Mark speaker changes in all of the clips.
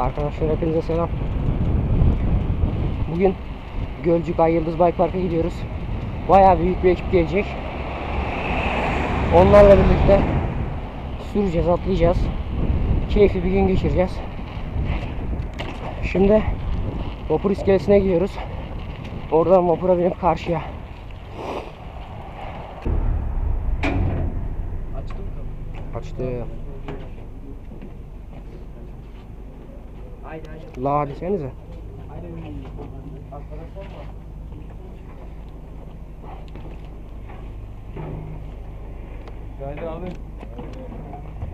Speaker 1: Arkadaşlar hepinize selam. Bugün Gölcük Ay Yıldız Bike Park'a gidiyoruz. Bayağı büyük bir ekip gelecek. Onlarla birlikte süreceğiz, atlayacağız. Keyifli bir gün geçireceğiz. Şimdi vapur iskelesine gidiyoruz. Oradan vapura binip karşıya.
Speaker 2: Açtım kapıyı.
Speaker 1: Açtı. La desenize.
Speaker 2: Haydi abi.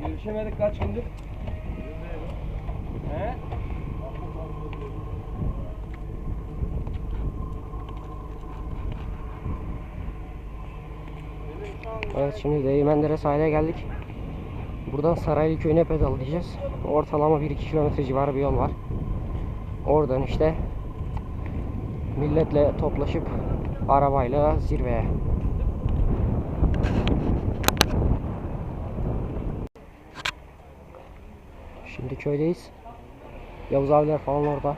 Speaker 2: Görüşemedik kaç gündür? He?
Speaker 1: Evet şimdi Değirmendere sahile geldik. Buradan Saraylı köyüne pedallayacağız. Ortalama 1-2 kilometre civarı bir yol var. Oradan işte milletle toplaşıp arabayla zirveye. Şimdi köydeyiz. Yavuz abiler falan orada.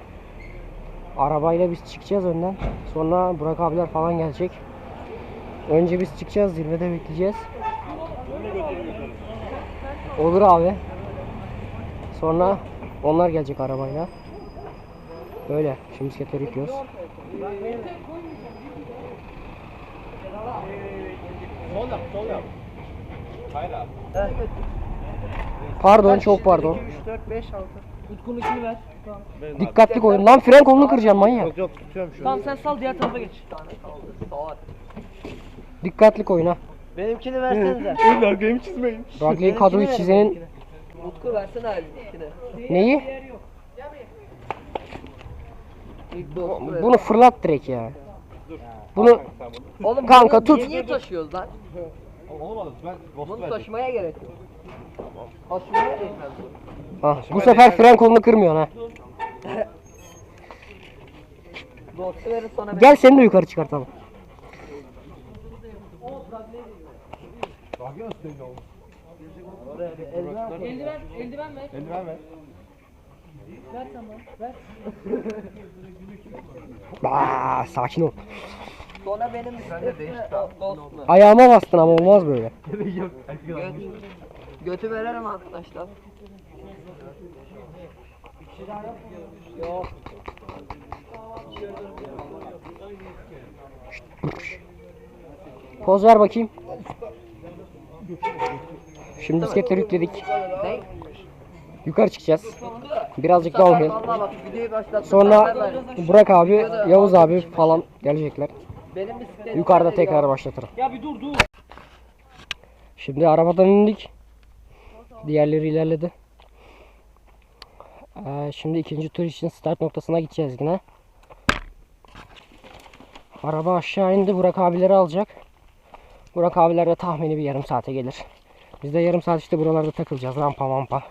Speaker 1: Arabayla biz çıkacağız önden. Sonra Burak abiler falan gelecek. Önce biz çıkacağız zirvede bekleyeceğiz. Olur abi. Sonra onlar gelecek arabayla. Böyle. Şimdi.
Speaker 2: Hayır abi.
Speaker 1: Pardon çok pardon.
Speaker 2: 3, 4, 5, 6. Utku'nun ikini ver. Tamam.
Speaker 1: Dikkatli koyun. Lan fren kolunu kıracaksın manyak.
Speaker 2: Yok yok tutuyorum şu
Speaker 3: Tamam sen sal diğer tarafa geç.
Speaker 1: Dikkatli koyun ha.
Speaker 3: Benimkini versenize.
Speaker 2: Ön arkayı çizmeyin.
Speaker 1: Rugby kadroyu çizenin
Speaker 3: Utku versene abimkini.
Speaker 1: neyi?
Speaker 3: İlk dostu ver.
Speaker 1: Bunu fırlat direkt ya. Bunu
Speaker 3: Oğlum
Speaker 1: Kanka
Speaker 3: bunu
Speaker 1: tut.
Speaker 3: Niye taşıyoruz lan?
Speaker 2: Olmadı ben
Speaker 3: Bunu taşımaya gerek yok. Taşımaya değmez bu.
Speaker 1: ha, bu sefer fren kolunu kırmıyorsun ha.
Speaker 3: Dostu verin sonra ben.
Speaker 1: Gel seni de yukarı çıkartalım.
Speaker 3: Eldiven, eldiven ver.
Speaker 2: Eldiven ver.
Speaker 3: Ver tamam. Ver.
Speaker 1: Aa, sakin ol.
Speaker 3: Sonra benim dostum.
Speaker 1: Ayağıma bastın ama olmaz böyle.
Speaker 3: Göt, götü veririm arkadaşlar. Yok.
Speaker 1: Poz ver bakayım. Şimdi bisikletleri yükledik. Yukarı çıkacağız. Birazcık downhill.
Speaker 3: Videoyu başlattım.
Speaker 1: Sonra Burak abi, Yavuz abi falan gelecekler. Yukarıda tekrar başlatırım.
Speaker 3: Ya bir dur dur.
Speaker 1: Şimdi arabadan indik. Diğerleri ilerledi. Ee, şimdi ikinci tur için start noktasına gideceğiz yine. Araba aşağı indi. Burak abileri alacak. Burak abiler de tahmini bir yarım saate gelir. Biz de yarım saat işte buralarda takılacağız. Rampa mampa.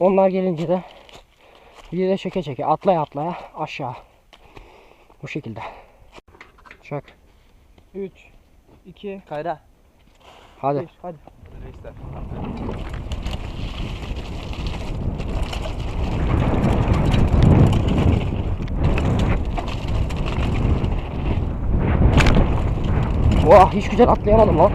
Speaker 1: Onlar gelince de bir de çeke çeke atlaya atlaya aşağı. Bu şekilde. Çak.
Speaker 3: 3 2 Kayra.
Speaker 1: Hadi.
Speaker 3: Hadi.
Speaker 1: Vah hiç güzel atlayamadım lan.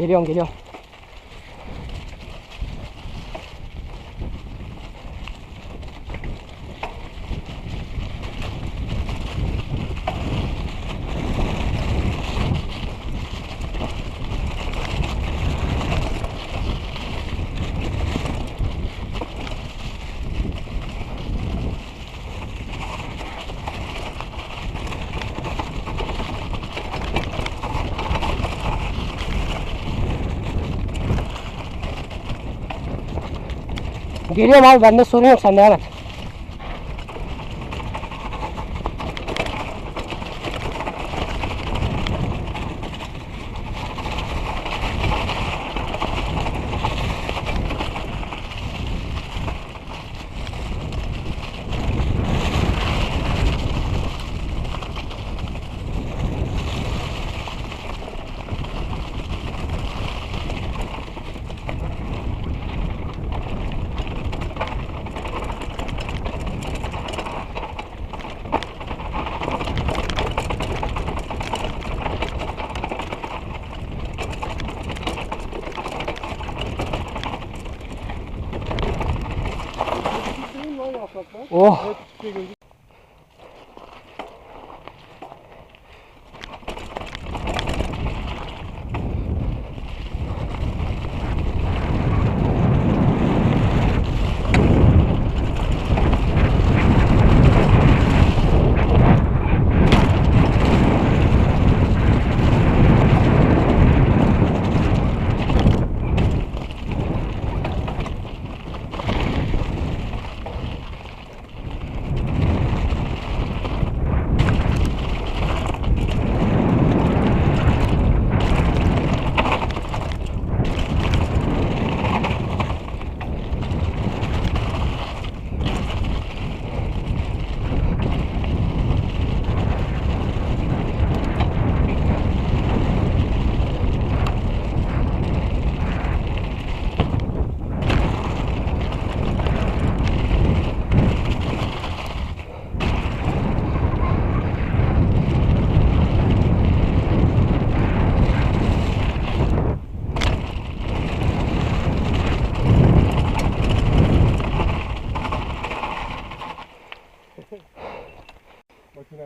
Speaker 1: 계령 계령 video हमारी बनने शुरू हो संध्या Oh.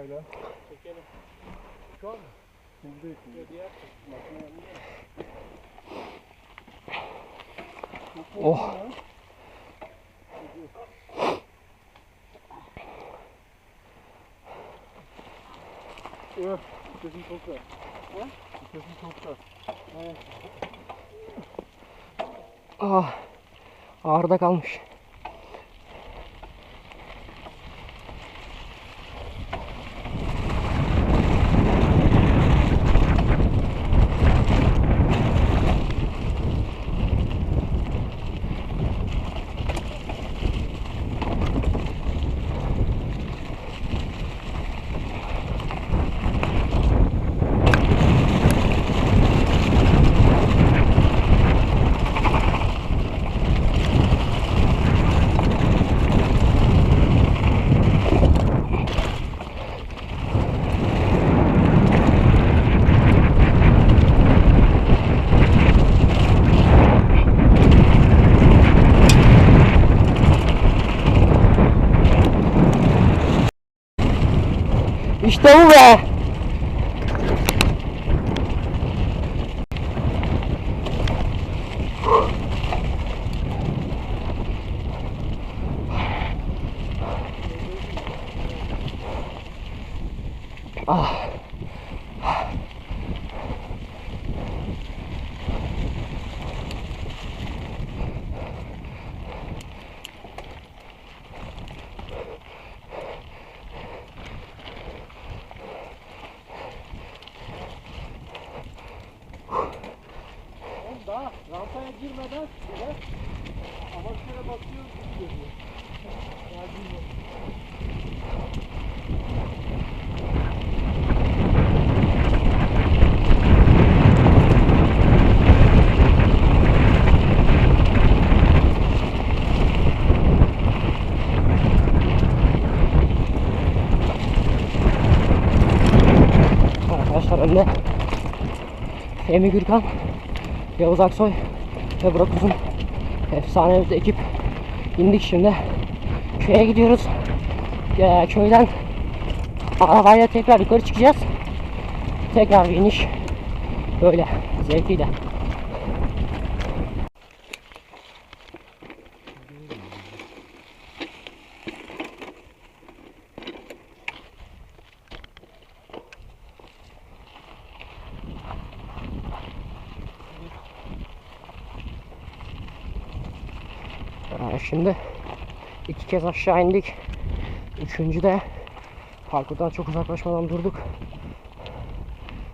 Speaker 2: Makineyle. Çekelim. Şu an mı? Şimdi. Şimdi. Diğer
Speaker 1: Oh.
Speaker 2: Öh. Sesin çok güzel. Ha? Sesin çok güzel.
Speaker 1: Ah. Ağırda kalmış. İşte bu be. Ah.
Speaker 2: Oğlum daha girmeden bile amaçlara bakıyoruz gibi geliyor. Daha girmedi.
Speaker 1: Arkadaşlar önde Fehmi Gürkan Yavuz Aksoy ve Burak Uzun. Efsane bir ekip. İndik şimdi. Köye gidiyoruz. Ee, köyden arabayla tekrar yukarı çıkacağız. Tekrar bir iniş. Böyle zevkliyle. Ee, şimdi iki kez aşağı indik. Üçüncü de parkurdan çok uzaklaşmadan durduk.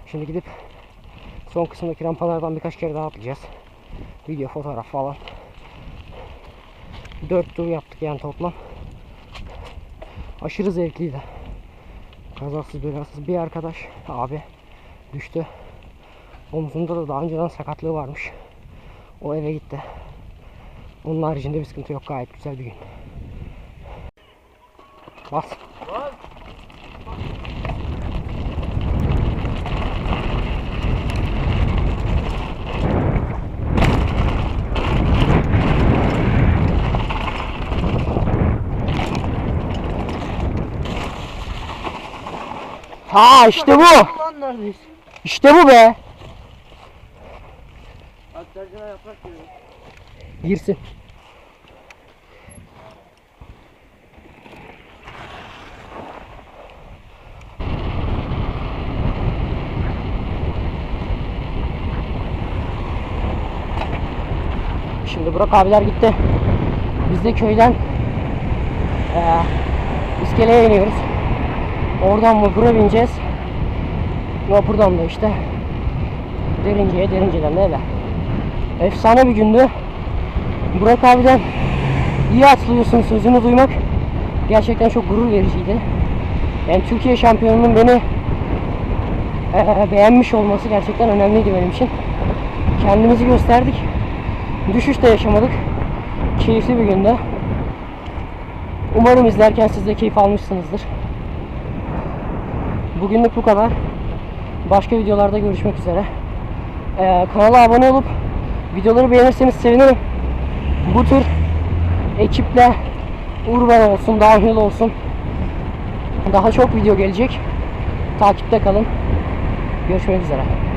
Speaker 1: Şimdi gidip son kısımdaki rampalardan birkaç kere daha atlayacağız. Video, fotoğraf falan. Dört tur yaptık yani toplam. Aşırı zevkliydi. Kazasız belasız bir arkadaş abi düştü. Omzunda da daha önceden sakatlığı varmış. O eve gitti. Onun haricinde bir sıkıntı yok. Gayet güzel bir gün. Bas. Ha işte bu. İşte bu be.
Speaker 3: Aktarcına yaprak geliyor.
Speaker 1: Girsin. Şimdi Burak abiler gitti. Biz de köyden eee iskeleye iniyoruz. Oradan vapura bineceğiz. Vapurdan da işte Derince'ye, Derince'den de eve. Efsane bir gündü. Burak abiden iyi atlıyorsun sözünü duymak gerçekten çok gurur vericiydi. Yani Türkiye şampiyonunun beni eee, beğenmiş olması gerçekten önemliydi benim için. Kendimizi gösterdik. Düşüş de yaşamadık. Keyifli bir gündü. Umarım izlerken siz de keyif almışsınızdır. Bugünlük bu kadar. Başka videolarda görüşmek üzere. Eee, kanala abone olup videoları beğenirseniz sevinirim. Bu tür ekiple urban olsun, downhill olsun daha çok video gelecek. Takipte kalın. Görüşmek üzere.